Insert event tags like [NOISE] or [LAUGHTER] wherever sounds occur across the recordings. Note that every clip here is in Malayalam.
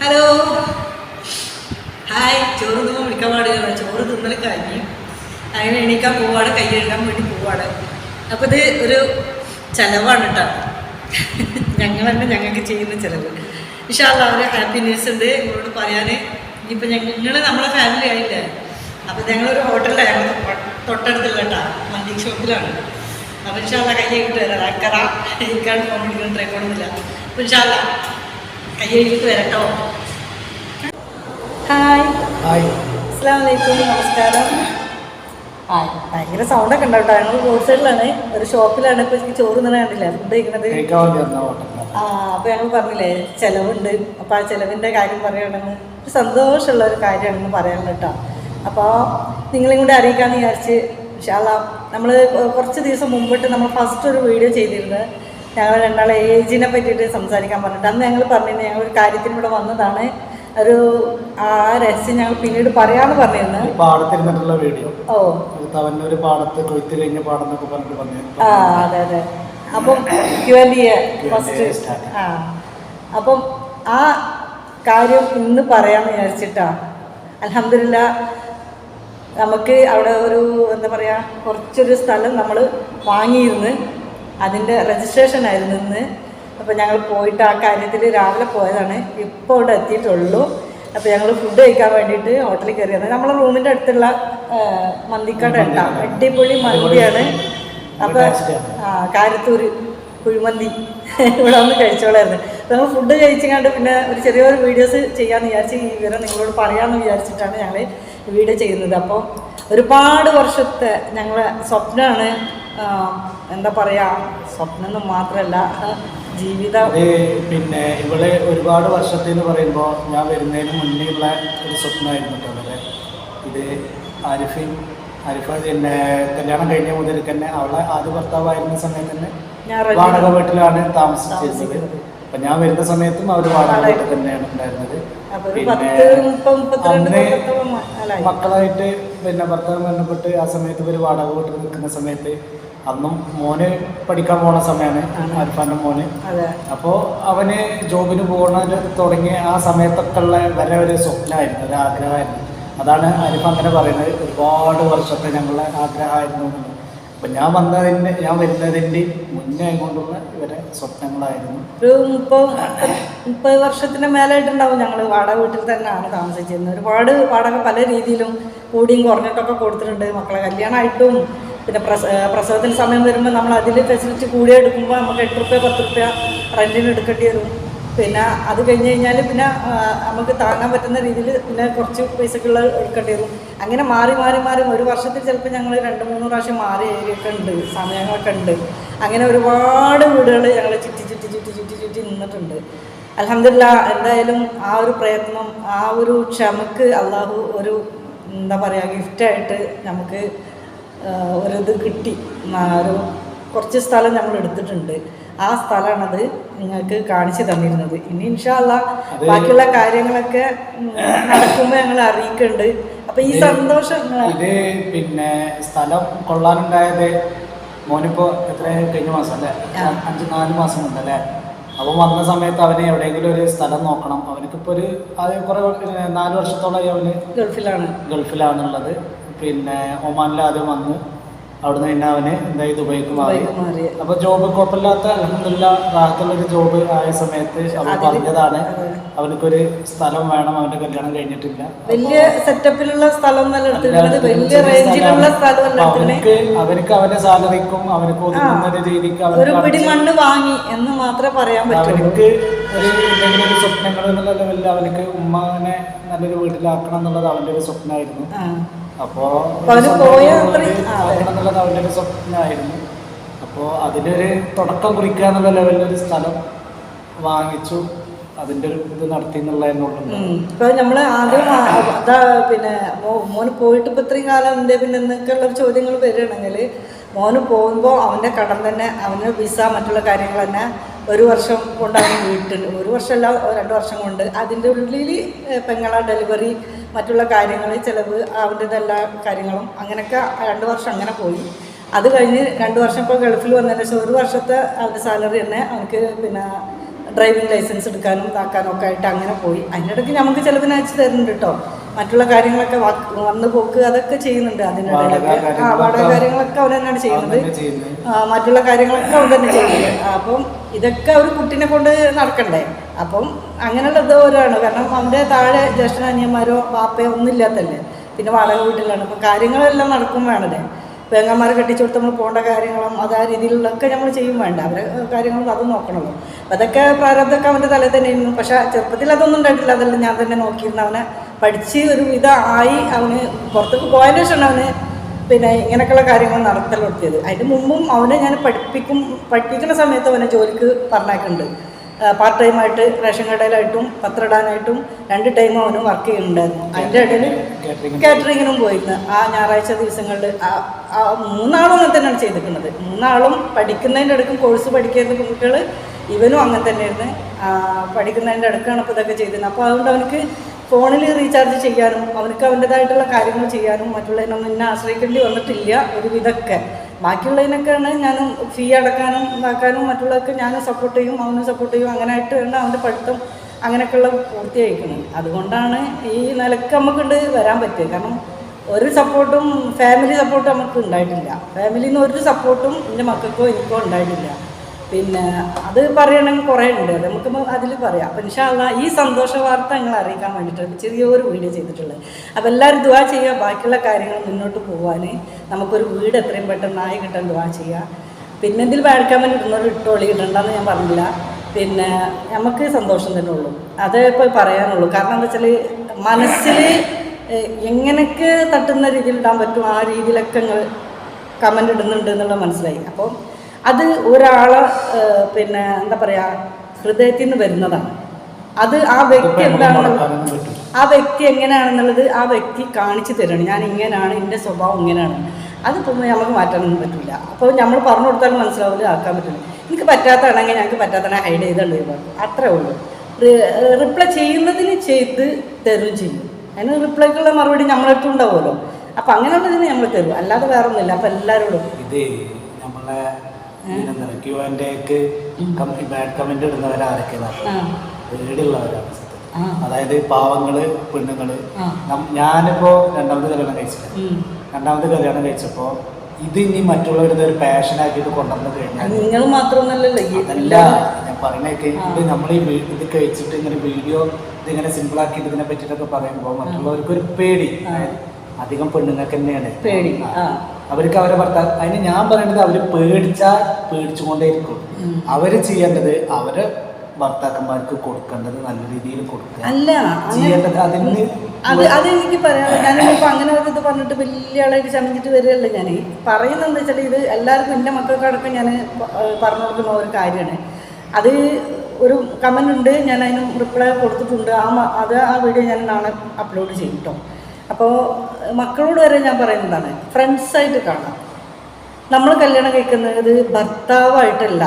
ഹലോ ഹായ് ചോറ് തിന്നു വിളിക്കാൻ പാടില്ല ചോറ് തിന്നൽ കഴിഞ്ഞ് അങ്ങനെ എണീക്കാൻ പോവാണ് കൈ കഴുകാൻ വേണ്ടി പോവാണ്. അപ്പോൾ ഇത് ഒരു ചിലവാണ് കേട്ടോ. ഞങ്ങൾ തന്നെ ഞങ്ങൾക്ക് ചെയ്യുന്ന ചിലവ്. ഇഷാല്ല ഒരു ന്യൂസ് ഉണ്ട്. നിങ്ങളോട് പറയാൻ ഇനിയിപ്പോൾ ഞങ്ങൾ നമ്മളെ ഫാമിലി ആയില്ലേ? അപ്പോൾ ഞങ്ങളൊരു ഹോട്ടലിലാണ് ഞങ്ങൾ തൊട്ടടുത്തുള്ള കേട്ടോ. മന്തി ഷോപ്പിലാണ്. അപ്പോൾ ഇൻഷാല്ല കൈ കിട്ടുക അക്കറ എനിക്കാണ് ഫോൺ വിളിക്കുന്ന റെക്കോർഡൊന്നുമില്ല അപ്പോൾ ഇൻഷാല്ല കൈ കഴുകിട്ട് വരട്ടോ. ഹായ്. ഹായ്. അസ്സാം വലൈക്കും നമസ്കാരം. ഹായ്. ഭയങ്കര സൗണ്ടൊക്കെ ഉണ്ടാവും കേട്ടോ ഞങ്ങൾ റോഡ് സൈഡിലാണ് ഒരു ഷോപ്പിലാണ് ഇപ്പോൾ എനിക്ക് ചോറ് നിന്ന കണ്ടില്ല ഫുഡ് കഴിക്കുന്നത്. ആ അപ്പോൾ ഞങ്ങൾ പറഞ്ഞില്ലേ ചിലവുണ്ട്. അപ്പോൾ ആ ചിലവിന്റെ കാര്യം പറയുകയാണെന്ന് ഒരു സന്തോഷമുള്ള ഒരു കാര്യമാണെന്ന് പറയാനുള്ള കേട്ടോ അപ്പോൾ നിങ്ങളെയും കൂടി അറിയിക്കാമെന്ന് വിചാരിച്ച് വിശാല നമ്മൾ കുറച്ച് ദിവസം മുമ്പിട്ട് നമ്മൾ ഫസ്റ്റ് ഒരു വീഡിയോ ചെയ്തിരുന്നത്. ഞങ്ങൾ രണ്ടാളെ ഏജിനെ പറ്റിയിട്ട് സംസാരിക്കാൻ പറഞ്ഞിട്ട്. അന്ന് ഞങ്ങൾ പറഞ്ഞിരുന്നു ഞങ്ങൾ ഒരു കാര്യത്തിന് ഇവിടെ വന്നതാണ്. ഒരു ആ രഹസ്യം ഞങ്ങൾ പിന്നീട് പറയാമെന്ന് പറഞ്ഞിരുന്നു. പാടത്തിരുന്നിട്ടുള്ള വീഡിയോ. ഓ. തവന്നൊരു പാടത്ത് കൊയ്ത്ത് കഴിഞ്ഞ പാടെന്നൊക്കെ പറഞ്ഞിട്ട് പറഞ്ഞു ആ അതെ അതെ. അപ്പം ക്യുവന്റി ഫസ്റ്റ്. ആ. അപ്പം ആ കാര്യം ഇന്ന് പറയാമെന്ന് വിചാരിച്ചിട്ടാ. അലഹമില്ല നമുക്ക് അവിടെ ഒരു എന്താ പറയുക കുറച്ചൊരു സ്ഥലം നമ്മൾ വാങ്ങിയിരുന്നു അതിന്റെ രജിസ്ട്രേഷൻ ആയിരുന്നു ഇന്ന്. അപ്പോൾ ഞങ്ങൾ പോയിട്ട് ആ കാര്യത്തിൽ രാവിലെ പോയതാണ്. ഇപ്പോൾ ഇവിടെ എത്തിയിട്ടുള്ളൂ. അപ്പോൾ ഞങ്ങൾ ഫുഡ് കഴിക്കാൻ വേണ്ടിയിട്ട് ഹോട്ടലിൽ കയറിയത് നമ്മളെ റൂമിന്റെ അടുത്തുള്ള മന്തിക്കട ഉണ്ടാവും അടിപൊളി മന്തിയാണ്. അപ്പോൾ ആ കാര്യത്തൂര് കുഴിമന്തി [LAUGHS] ഇവിടെ വന്ന് കഴിച്ചോളായിരുന്നു. അപ്പോൾ ഞങ്ങൾ ഫുഡ് കഴിച്ചങ്ങാണ്ട് പിന്നെ ഒരു ചെറിയൊരു വീഡിയോസ് ചെയ്യാമെന്ന് വിചാരിച്ച് ഈ വിവരം നിങ്ങളോട് പറയാമെന്ന് വിചാരിച്ചിട്ടാണ് ഞങ്ങൾ വീഡിയോ ചെയ്യുന്നത്. അപ്പോൾ ഒരുപാട് വർഷത്തെ ഞങ്ങളെ സ്വപ്നമാണ് എന്താ പറയാ സ്വപ്നം മാത്രമല്ല ജീവിതം പിന്നെ ഇവിടെ ഒരുപാട് വർഷത്തിൽ എന്ന് പറയുമ്പോൾ ഞാൻ വരുന്നതിന് മുന്നേ ഉള്ള ഒരു സ്വപ്നമായിരുന്നു കേട്ടോ അല്ലേ ഇത് ആരിഫിൻ ആരിഫ പിന്നെ കല്യാണം കഴിഞ്ഞ മുതൽ തന്നെ അവളെ ആദ്യ ഭർത്താവായിരുന്ന സമയത്ത് തന്നെ വാടക വീട്ടിലാണ് താമസിച്ചിരുന്നത്. അപ്പൊ ഞാൻ വരുന്ന സമയത്തും അവർ വാടക വീട്ടിൽ തന്നെയാണ് ഉണ്ടായിരുന്നത്. പിന്നെ അന്ന് മക്കളായിട്ട് പിന്നെ ഭർത്താവ് ബന്ധപ്പെട്ട് ആ സമയത്ത് ഇവർ വാടക വീട്ടിൽ നിൽക്കുന്ന സമയത്ത് അന്നും മോന് പഠിക്കാൻ പോണ സമയമാണ് അൽഫാന്റെ മോന്. അതെ. അപ്പോൾ അവന് ജോബിന് പോകണ തുടങ്ങിയ ആ സമയത്തൊക്കെ ഉള്ള വരെ ഒരു സ്വപ്നമായിരുന്നു ഒരു ആഗ്രഹമായിരുന്നു. അതാണ് ആരിഫ് അങ്ങനെ പറയുന്നത്. ഒരുപാട് വർഷത്തെ ഞങ്ങളുടെ ആഗ്രഹമായിരുന്നു അപ്പൊ അപ്പം ഞാൻ വന്നതിന്റെ ഞാൻ വരുന്നതിന്റെ മുന്നേ കൊണ്ടുള്ള ഇവരെ സ്വപ്നങ്ങളായിരുന്നു. ഒരു മുപ്പത് മുപ്പത് വർഷത്തിന് മേലായിട്ടുണ്ടാവും ഞങ്ങൾ വാടക വീട്ടിൽ തന്നെയാണ് താമസിച്ചിരുന്നത്. ഒരുപാട് വാടക പല രീതിയിലും കൂടിയും കുറഞ്ഞിട്ടൊക്കെ കൊടുത്തിട്ടുണ്ട്. മക്കളെ കല്യാണമായിട്ടും പിന്നെ പ്രസ പ്രസവത്തിന് സമയം വരുമ്പോൾ നമ്മൾ അതിന്റെ ഫെസിലിറ്റി കൂടി എടുക്കുമ്പോൾ നമുക്ക് എട്ട് റുപ്യ പത്ത് റുപ്യ റെന്റിന് എടുക്കേണ്ടി വരും. പിന്നെ അത് കഴിഞ്ഞ് കഴിഞ്ഞാൽ പിന്നെ നമുക്ക് താങ്ങാൻ പറ്റുന്ന രീതിയിൽ പിന്നെ കുറച്ച് പൈസക്കുള്ള എടുക്കേണ്ടി വരും. അങ്ങനെ മാറി മാറി മാറി ഒരു വർഷത്തിൽ ചിലപ്പോൾ ഞങ്ങൾ രണ്ട് മൂന്ന് പ്രാവശ്യം മാറി ഏരിയൊക്കെ ഉണ്ട് സമയങ്ങളൊക്കെ ഉണ്ട്. അങ്ങനെ ഒരുപാട് വീടുകൾ ഞങ്ങൾ ചുറ്റി ചുറ്റി ചുറ്റി ചുറ്റി ചുറ്റി നിന്നിട്ടുണ്ട്. അലഹമില്ല എന്തായാലും ആ ഒരു പ്രയത്നം ആ ഒരു ക്ഷമക്ക് അള്ളാഹു ഒരു എന്താ പറയുക ഗിഫ്റ്റായിട്ട് നമുക്ക് ഒരിത് കിട്ടി. ഒരു കുറച്ച് സ്ഥലം നമ്മൾ എടുത്തിട്ടുണ്ട്. ആ സ്ഥലമാണത് നിങ്ങൾക്ക് കാണിച്ചു തന്നിരുന്നത്. ഇനി ഇൻഷാല്ല ബാക്കിയുള്ള കാര്യങ്ങളൊക്കെ നടക്കുമ്പോൾ ഞങ്ങൾ അറിയിക്കുന്നുണ്ട് അപ്പോൾ ഈ സന്തോഷം ഇത് പിന്നെ സ്ഥലം കൊള്ളാനുണ്ടായത് മോനിപ്പോൾ എത്ര കഴിഞ്ഞ മാസം അല്ലേ അഞ്ച് നാല് മാസം ഉണ്ടല്ലേ അപ്പോൾ വന്ന സമയത്ത് അവന് എവിടെയെങ്കിലും ഒരു സ്ഥലം നോക്കണം. അവനക്കിപ്പോൾ ഒരു ആദ്യം കുറേ നാല് വർഷത്തോളമായി അവന് ഗൾഫിലാണ്. ഗൾഫിലാണുള്ളത്. പിന്നെ ഒമാനിൽ ആദ്യം വന്ന്. അവിടുന്ന് തന്നെ അവന് എന്തായി ദുബൈക്ക് മാറി. അപ്പൊ ജോബ് കുഴപ്പമില്ലാത്ത അലഹമില്ല റാഹത്തുള്ളൊരു ജോബ് ആയ സമയത്ത് അവൻ പറഞ്ഞതാണ്. അവനക്കൊരു സ്ഥലം വേണം അവന്റെ കല്യാണം കഴിഞ്ഞിട്ടില്ല. വലിയ സെറ്റപ്പിലുള്ള സ്ഥലം അവനക്ക് അവനക്ക് അവന്റെ സാലറിക്കും അവനക്ക് ഒതുങ്ങുന്ന ഒരു രീതിക്ക് പിടി മണ്ണ് വാങ്ങി എന്ന് മാത്രമേ പറയാൻ അവനക്ക് ഒരു എന്തെങ്കിലും ഒരു സ്വപ്നങ്ങൾ എന്നുള്ള ലെവലിൽ അവനക്ക് ഉമ്മാനെ നല്ലൊരു വീട്ടിലാക്കണം എന്നുള്ളത് അവന്റെ ഒരു സ്വപ്നമായിരുന്നു. അപ്പോ എന്നുള്ളത് ഒരു സ്വപ്നമായിരുന്നു. അപ്പോൾ അതിനൊരു തുടക്കം കുറിക്കുക എന്നുള്ള ലെവലിൽ ഒരു സ്ഥലം വാങ്ങിച്ചു. അതിന്റെ ഒരു ഇത് നടത്തി. ഇപ്പൊ നമ്മൾ ആദ്യം അതാ പിന്നെ മോന് പോയിട്ട് ഇപ്പൊ ഇത്രയും കാലം എന്തേ പിന്നെ എന്നൊക്കെയുള്ള ചോദ്യങ്ങൾ വരികയാണെങ്കിൽ മോന് പോകുമ്പോൾ അവന്റെ കടം തന്നെ അവന് വിസ മറ്റുള്ള കാര്യങ്ങൾ തന്നെ ഒരു വർഷം കൊണ്ടാണ് വീട്ടിൽ ഒരു വർഷമല്ല രണ്ട് വർഷം കൊണ്ട്. അതിന്റെ ഉള്ളിൽ പെങ്ങള ഡെലിവറി മറ്റുള്ള കാര്യങ്ങൾ ചിലവ് അവന്റെ എല്ലാ കാര്യങ്ങളും അങ്ങനെയൊക്കെ രണ്ട് വർഷം അങ്ങനെ പോയി. അത് കഴിഞ്ഞ് രണ്ട് വർഷം ഇപ്പോൾ ഗൾഫിൽ വന്നതിന് ശേഷം ഒരു വർഷത്തെ അവന്റെ സാലറി തന്നെ അവനക്ക് പിന്നെ ഡ്രൈവിംഗ് ലൈസൻസ് എടുക്കാനും ഇതാക്കാനും ഒക്കെ ആയിട്ട് അങ്ങനെ പോയി. അതിനിടയ്ക്ക് നമുക്ക് ചിലതിന് അയച്ചു തരുന്നുണ്ട് കേട്ടോ മറ്റുള്ള കാര്യങ്ങളൊക്കെ വന്ന് പോക്ക് അതൊക്കെ ചെയ്യുന്നുണ്ട് അതിനിടയിലൊക്കെ ആ വാടക കാര്യങ്ങളൊക്കെ അവർ തന്നെയാണ് ചെയ്യുന്നത്. മറ്റുള്ള കാര്യങ്ങളൊക്കെ അവർ തന്നെ ചെയ്യുന്നത്. അപ്പം ഇതൊക്കെ ഒരു കുട്ടീനെ കൊണ്ട് നടക്കണ്ടേ? അപ്പം അങ്ങനെയുള്ള ഇതോരാണ് കാരണം അവന്റെ താഴെ ജ്യേഷ്ഠനനിയന്മാരോ പാപ്പയോ ഒന്നും ഇല്ലാത്തല്ലേ? പിന്നെ വാടക വീട്ടിലാണ്. അപ്പം കാര്യങ്ങളെല്ലാം നടക്കും വേണല്ലേ? പെങ്ങന്മാരെ കെട്ടിച്ചു കൊടുത്ത് നമ്മൾ പോകേണ്ട കാര്യങ്ങളും അത് ആ രീതിയിലുള്ളതൊക്കെ നമ്മൾ ചെയ്യും വേണ്ട. അവരെ കാര്യങ്ങളും അത് നോക്കണമല്ലോ അതൊക്കെ പ്രാരബ്ധമൊക്കെ അവന്റെ തലയിൽ തന്നെ ഇരുന്നു പക്ഷേ ചെറുപ്പത്തിൽ അതൊന്നും ഉണ്ടായിട്ടില്ല. അതെല്ലാം ഞാൻ തന്നെ നോക്കിയിരുന്നു. അവനെ പഠിച്ച് ഒരു ഇതായി അവന് പുറത്തേക്ക് പോയതിന് ശേഷമാണ് അവന് പിന്നെ ഇങ്ങനെയൊക്കെയുള്ള കാര്യങ്ങൾ നടത്തൽ നടത്തിയത് അതിന് മുമ്പും അവനെ ഞാൻ പഠിപ്പിക്കും പഠിപ്പിക്കുന്ന സമയത്ത് അവനെ ജോലിക്ക് പറഞ്ഞേക്കുന്നുണ്ട് പാർട്ട് ടൈമായിട്ട് റേഷൻ കടയിലായിട്ടും പത്രമിടാനായിട്ടും രണ്ട് ടൈമും അവന് വർക്ക് ചെയ്യുന്നുണ്ടായിരുന്നു. അതിന്റെ ഇടയിൽ കാറ്ററിങ്ങിനും പോയിരുന്നു. ആ ഞായറാഴ്ച ദിവസങ്ങളിൽ മൂന്നാളും അങ്ങനെ തന്നെയാണ് ചെയ്തിരിക്കുന്നത് മൂന്നാളും പഠിക്കുന്നതിന്റെ അടുക്കും കോഴ്സ് പഠിക്കുന്ന കുട്ടികൾ ഇവനും അങ്ങനെ തന്നെയായിരുന്നു. പഠിക്കുന്നതിന്റെ ഇടയ്ക്കാണ് ഇപ്പോൾ ഇതൊക്കെ ചെയ്തിരുന്നത്. അപ്പോൾ അതുകൊണ്ട് അവനക്ക് ഫോണിൽ റീചാർജ് ചെയ്യാനും അവനക്ക് അവന്റെതായിട്ടുള്ള കാര്യങ്ങൾ ചെയ്യാനും മറ്റുള്ളതിനൊന്നും എന്നെ ആശ്രയിക്കേണ്ടി വന്നിട്ടില്ല ഒരു വിധമൊക്കെ ബാക്കിയുള്ളതിനൊക്കെയാണ് ഞാൻ ഫീ അടക്കാനും ഇതാക്കാനും മറ്റുള്ളവർക്ക് ഞാൻ സപ്പോർട്ട് ചെയ്യും അവനും സപ്പോർട്ട് ചെയ്യും. അങ്ങനെ വേണ്ട അവന്റെ പഠിത്തം അങ്ങനെയൊക്കെയുള്ള പൂർത്തിയായിരിക്കുന്നത് അതുകൊണ്ടാണ് ഈ നിലയ്ക്ക് നമുക്കുണ്ട് വരാൻ പറ്റിയത്. കാരണം ഒരു സപ്പോർട്ടും ഫാമിലി സപ്പോർട്ടും നമുക്ക് ഉണ്ടായിട്ടില്ല. ഫാമിലിയിൽ നിന്ന് ഒരു സപ്പോർട്ടും എന്റെ മക്കൾക്കോ എനിക്കോ ഉണ്ടായിട്ടില്ല. പിന്നെ അത് പറയണമെങ്കിൽ കുറേ ഉണ്ട്. അത് നമുക്ക് അതിൽ പറയാം. അപ്പം ഇൻഷാല്ല ഈ സന്തോഷ വാർത്ത ഞങ്ങൾ അറിയിക്കാൻ വേണ്ടിയിട്ടാണ് ചെറിയൊരു വീഡിയോ ചെയ്തിട്ടുള്ളത്. അപ്പോൾ എല്ലാവരും ദുവാ ചെയ്യുക. ബാക്കിയുള്ള കാര്യങ്ങൾ മുന്നോട്ട് പോകാൻ നമുക്കൊരു വീട് എത്രയും പെട്ടെന്ന് പെട്ടെന്നായി കിട്ടാൻ ദുവാ ചെയ്യുക. പിന്നെ ഇതിൽ വാഴക്കാൻ വേണ്ടി ഇടുന്നവർ ഇട്ടോളി ഇടണ്ടെന്ന് ഞാൻ പറഞ്ഞില്ല. പിന്നെ നമുക്ക് സന്തോഷം തന്നെ ഉള്ളൂ. അതേ ഇപ്പോൾ പറയാനുള്ളൂ. കാരണം എന്താ വെച്ചാൽ മനസ്സിൽ എങ്ങനെയൊക്കെ തട്ടുന്ന രീതിയിൽ ഇടാൻ പറ്റും ആ രീതിയിലൊക്കെ നിങ്ങൾ കമന്റ് ഇടുന്നുണ്ട് എന്നുള്ളത് മനസ്സിലായി. അപ്പോൾ അത് ഒരാളെ പിന്നെ എന്താ പറയുക ഹൃദയത്തിൽ നിന്ന് വരുന്നതാണ്. അത് ആ വ്യക്തി എന്താണെന്നുള്ളത് ആ വ്യക്തി എങ്ങനെയാണെന്നുള്ളത് ആ വ്യക്തി കാണിച്ചു തരണം. ഞാൻ ഇങ്ങനെയാണ് എന്റെ സ്വഭാവം ഇങ്ങനെയാണ്. അതിപ്പോൾ നമുക്ക് മാറ്റാനൊന്നും പറ്റില്ല അപ്പോൾ നമ്മൾ പറഞ്ഞു കൊടുത്താലും മനസ്സിലാവില്ല ആക്കാൻ പറ്റില്ല എനിക്ക് പറ്റാത്തതാണെങ്കിൽ ഞങ്ങൾക്ക് പറ്റാത്തതാണ് ഹൈഡ് ചെയ്തുള്ളൂ പറഞ്ഞു അത്രേ ഉള്ളൂ. റിപ്ലൈ ചെയ്യുന്നതിന് ചെയ്ത് തരും ചെയ്യും. അതിന് റിപ്ലൈക്കുള്ള മറുപടി നമ്മളടുത്തും ഉണ്ടാവുമല്ലോ. അപ്പം അങ്ങനെയുള്ളതിന് നമ്മൾ തരും. അല്ലാതെ വേറെ ഒന്നുമില്ല അപ്പം എല്ലാവരോടും ഇത് നമ്മളെ എന്താ ക്യു ആൻഡ് എക്ക് ബാഡ് കമന്റ് പേടിയുള്ളവരാണ് അതായത് പാവങ്ങൾ പെണ്ണുങ്ങൾ ഞാനിപ്പോ രണ്ടാമത് കല്യാണം കഴിച്ചില്ല. രണ്ടാമത് കല്യാണം കഴിച്ചപ്പോ ഇത് ഇനി മറ്റുള്ളവരുടെ ഒരു പാഷൻ ആക്കിയിട്ട് കൊണ്ടുവന്നു കഴിഞ്ഞാൽ നിങ്ങൾ അതല്ല ഞാൻ പറയണേക്കെ ഇത് നമ്മൾ ഈ ഇത് കഴിച്ചിട്ട് ഇങ്ങനെ വീഡിയോ ഇതിങ്ങനെ സിമ്പിൾ ആക്കിയിട്ട് ഇതിനെ പറ്റിയിട്ടൊക്കെ പറയുമ്പോൾ മറ്റുള്ളവർക്ക് ഒരു പേടി അധികം പെണ്ണുങ്ങൾക്ക് തന്നെയാണ്. പേടി. അവർക്ക് അവരെ ഭർത്താവ് അതിന് ഞാൻ പറയുന്നത് അവർ പേടിച്ചാൽ പേടിച്ചുകൊണ്ടേ ഇരിക്കും അവർ ചെയ്യേണ്ടത് അവർ ഭർത്താക്കന്മാർക്ക് കൊടുക്കേണ്ടത് നല്ല രീതിയിൽ കൊടുക്കുക. അല്ല ചെയ്യേണ്ടത് അതിന് അത് അതെനിക്ക് പറയാം ഞാനിപ്പോൾ അങ്ങനെ ഒരു ഇത് പറഞ്ഞിട്ട് വലിയ ആളായിട്ട് ചമഞ്ഞിട്ട് വരികയല്ല ഞാൻ പറയുന്നത് എന്താ വെച്ചാൽ ഇത് എല്ലാവർക്കും എന്റെ മക്കൾക്കടക്കം ഞാൻ പറഞ്ഞു കൊടുക്കുന്ന ഒരു കാര്യമാണ്. അത് ഒരു കമന്റ് ഉണ്ട്. ഞാൻ അതിന് റിപ്ലൈ കൊടുത്തിട്ടുണ്ട്. ആ അത് ആ വീഡിയോ ഞാൻ നാളെ അപ്ലോഡ് ചെയ്യും കേട്ടോ അപ്പോൾ മക്കളോട് വരെ ഞാൻ പറയുന്നതാണ് ഫ്രണ്ട്സായിട്ട് കാണാം. നമ്മൾ കല്യാണം കഴിക്കുന്നത് ഭർത്താവായിട്ടല്ല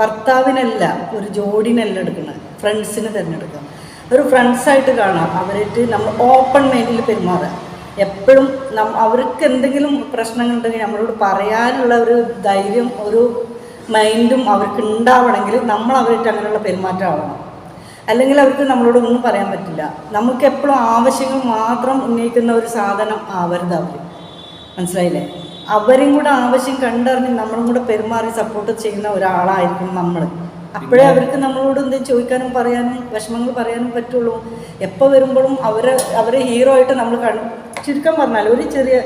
ഭർത്താവിനല്ല ഒരു ജോഡിനല്ല എടുക്കുന്നത് ഫ്രണ്ട്സിന് തിരഞ്ഞെടുക്കുക. ഒരു ഫ്രണ്ട്സായിട്ട് കാണാം അവരായിട്ട് നമ്മൾ ഓപ്പൺ മൈൻഡിൽ പെരുമാറുക. എപ്പോഴും നം അവർക്ക് എന്തെങ്കിലും പ്രശ്നങ്ങൾ ഉണ്ടെങ്കിൽ നമ്മളോട് പറയാനുള്ള ഒരു ധൈര്യം ഒരു മൈൻഡും അവർക്ക് ഉണ്ടാവണമെങ്കിൽ നമ്മൾ അവരായിട്ട് അങ്ങനെയുള്ള പെരുമാറ്റം ആവണം. അല്ലെങ്കിൽ അവർക്ക് നമ്മളോട് ഒന്നും പറയാൻ പറ്റില്ല. നമുക്ക് എപ്പോഴും ആവശ്യങ്ങൾ മാത്രം ഉന്നയിക്കുന്ന ഒരു സാധനം ആവരുത് അവർ മനസ്സിലായില്ലേ? അവരും കൂടെ ആവശ്യം കണ്ടറിഞ്ഞ് നമ്മളും കൂടെ പെരുമാറി സപ്പോർട്ട് ചെയ്യുന്ന ഒരാളായിരിക്കും നമ്മൾ അപ്പോഴേ അവർക്ക് നമ്മളോട് എന്തെങ്കിലും ചോദിക്കാനും പറയാനും വിഷമങ്ങൾ പറയാനും പറ്റുള്ളൂ. എപ്പോൾ വരുമ്പോഴും അവരെ അവരെ ഹീറോ ആയിട്ട് നമ്മൾ കാണും ചുരുക്കം പറഞ്ഞാൽ ഒരു ചെറിയ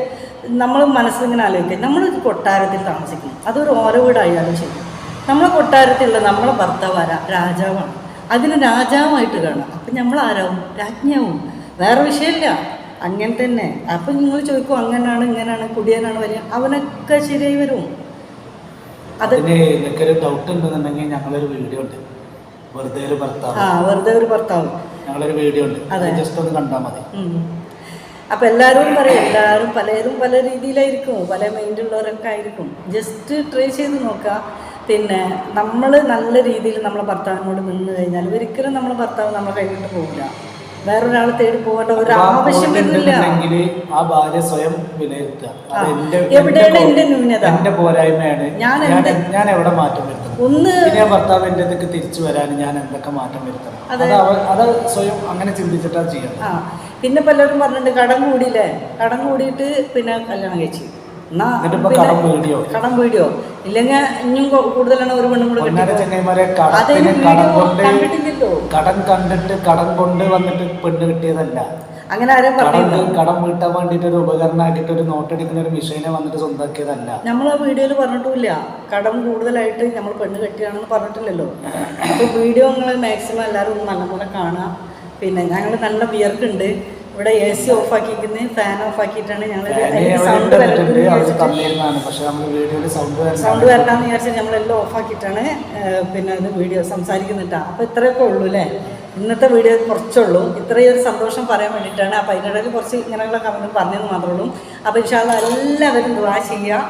നമ്മൾ മനസ്സിങ്ങനെ ആലോചിക്കുക നമ്മളൊരു കൊട്ടാരത്തിൽ താമസിക്കുന്നു. അതൊരു ഓരോ വീടായാലും ചെയ്യും നമ്മളെ കൊട്ടാരത്തിലുള്ള നമ്മളെ ഭർത്താവ് രാജാവാണ്. അതിന് രാജാവായിട്ട് കാണാം. അപ്പം നമ്മൾ ആരാവും രാജ്ഞിയാവും വേറെ വിഷയമില്ല. അങ്ങനെ തന്നെ. അപ്പം നിങ്ങൾ ചോദിക്കും അങ്ങനെയാണ് ഇങ്ങനെയാണ് കുടിയനാണ് വലിയ അവനൊക്കെ ശരിയായി വരും. അത് എല്ലാരും എനിക്കൊരു ഡൗട്ട് ഉണ്ടെന്നുണ്ടെങ്കിൽ ഞങ്ങളൊരു വീഡിയോ ഉണ്ട്. വെറുതെ ഒരു ഭർത്താവ്. ആ വെറുതെ ഒരു ഭർത്താവ്. ഞങ്ങളൊരു വീഡിയോ ഉണ്ട്. അതെ. ജസ്റ്റ് ഒന്ന് കണ്ടാൽ മതി. അപ്പം എല്ലാവരും പറയും എല്ലാവരും പലരും പല രീതിയിലായിരിക്കും. പല മൈൻഡുള്ളവരൊക്കെ ആയിരിക്കും. ജസ്റ്റ് ട്രൈ ചെയ്ത് നോക്കുക. പിന്നെ നമ്മൾ നല്ല രീതിയിൽ നമ്മളെ ഭർത്താവിനോട് നിന്ന് കഴിഞ്ഞാൽ ഒരിക്കലും നമ്മളെ ഭർത്താവ് നമ്മളെ കൈവിട്ട് പോകില്ല വേറൊരാളെ തേടി പോകേണ്ട ഒരു ആവശ്യം വരുന്നില്ല ആ ഭാര്യ സ്വയം വിലയിരുത്തുക. എവിടെയാണ് എന്റെ ന്യൂനത? എന്റെ പോരായ്മയാണ്. ഞാൻ ഞാൻ എവിടെ മാറ്റം വരുത്തണം? ഒന്ന് പിന്നെ ഭർത്താവ് തിരിച്ചു വരാൻ ഞാൻ എന്തൊക്കെ മാറ്റം വരുത്തണം? അത്. സ്വയം അങ്ങനെ ചിന്തിച്ചിട്ടാ ചെയ്യണം. പിന്നെ പലരും പറഞ്ഞിട്ടുണ്ട് കടം കൂടിയില്ലേ? കടം കൂടിയിട്ട് പിന്നെ കല്യാണം കഴിച്ചു. എന്നാ കടം പോയിടിയോ കടം വീടിയോ? ഇല്ലെങ്കിൽ ഇനിയും കൂടുതലാണ് ഒരു പെണ്ണും കൂടെ കടത്തിന് കടം വീഡിയോ കൊണ്ട് കടം കണ്ടിട്ട് കടം കൊണ്ട് വന്നിട്ട് പെണ്ണ് കിട്ടിയതല്ല. അങ്ങനെ ആരും പറഞ്ഞു കടം വീട്ടാൻ വേണ്ടിട്ട് ഒരു ഉപകരണമാക്കിയിട്ട് ഒരു നോട്ടടിക്കുന്ന ഒരു മെഷീനെ വന്നിട്ട് സ്വന്തമാക്കിയതല്ല നമ്മൾ ആ വീഡിയോയിൽ പറഞ്ഞിട്ടില്ല കടം കൂടുതലായിട്ട് നമ്മൾ പെണ്ണ് കെട്ടിയാണെന്ന് പറഞ്ഞിട്ടില്ലല്ലോ. അപ്പോൾ വീഡിയോ നിങ്ങൾ മാക്സിമം എല്ലാവരും ഒന്ന് നല്ലപോലെ കാണുക. പിന്നെ ഞങ്ങൾ നല്ല വിയർക്കുണ്ട്. ഇവിടെ എ സി ഓഫ് ആക്കിയിരിക്കുന്നത് ഫാൻ ഓഫ് ആക്കിയിട്ടാണ് ഞങ്ങൾ സൗണ്ട് സൗണ്ട് വരണ്ടാന്ന് വിചാരിച്ചാൽ നമ്മളെല്ലാം ഓഫ് ആക്കിയിട്ടാണ് പിന്നെ അത് വീഡിയോ സംസാരിക്കുന്നിട്ടാ. അപ്പോൾ ഇത്രയൊക്കെ ഉള്ളൂ അല്ലേ ഇന്നത്തെ വീഡിയോ കുറച്ചുള്ളൂ. ഇത്രയും ഒരു സന്തോഷം പറയാൻ വേണ്ടിയിട്ടാണ്. അപ്പോൾ അതിനിടയിൽ കുറച്ച് ഇങ്ങനെയുള്ള കമന്റ് പറഞ്ഞെന്ന് മാത്രമേ ഉള്ളൂ. അപ്പോൾ ഇൻഷാല്ല എല്ലാവരും ദുവാ ചെയ്യുക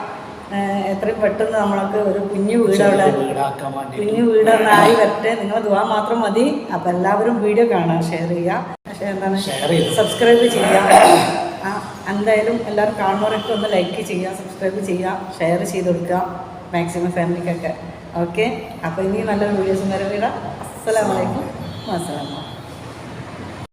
എത്രയും പെട്ടെന്ന് നമ്മൾക്ക് ഒരു കുഞ്ഞു വീട് അവിടെ വീടാക്കാൻ വേണ്ടി കുഞ്ഞു വീടൊന്നായി വരട്ടെ. നിങ്ങൾ ദുവാ മാത്രം മതി. അപ്പോൾ എല്ലാവരും വീഡിയോ കാണാം ഷെയർ ചെയ്യുക. പക്ഷേ എന്താണ്? സബ്സ്ക്രൈബ് ചെയ്യുക. ആ എന്തായാലും എല്ലാവരും കാണുന്നവരൊക്കെ ഒന്ന് ലൈക്ക് ചെയ്യുക സബ്സ്ക്രൈബ് ചെയ്യുക ഷെയർ ചെയ്ത് കൊടുക്കുക. മാക്സിമം ഫാമിലിക്കൊക്കെ ഓക്കെ അപ്പോൾ ഇനി നല്ലൊരു വീഡിയോസും വരെ വീടാം അസ്സലാമലൈക്കും അസ്സലാമലൈക്കും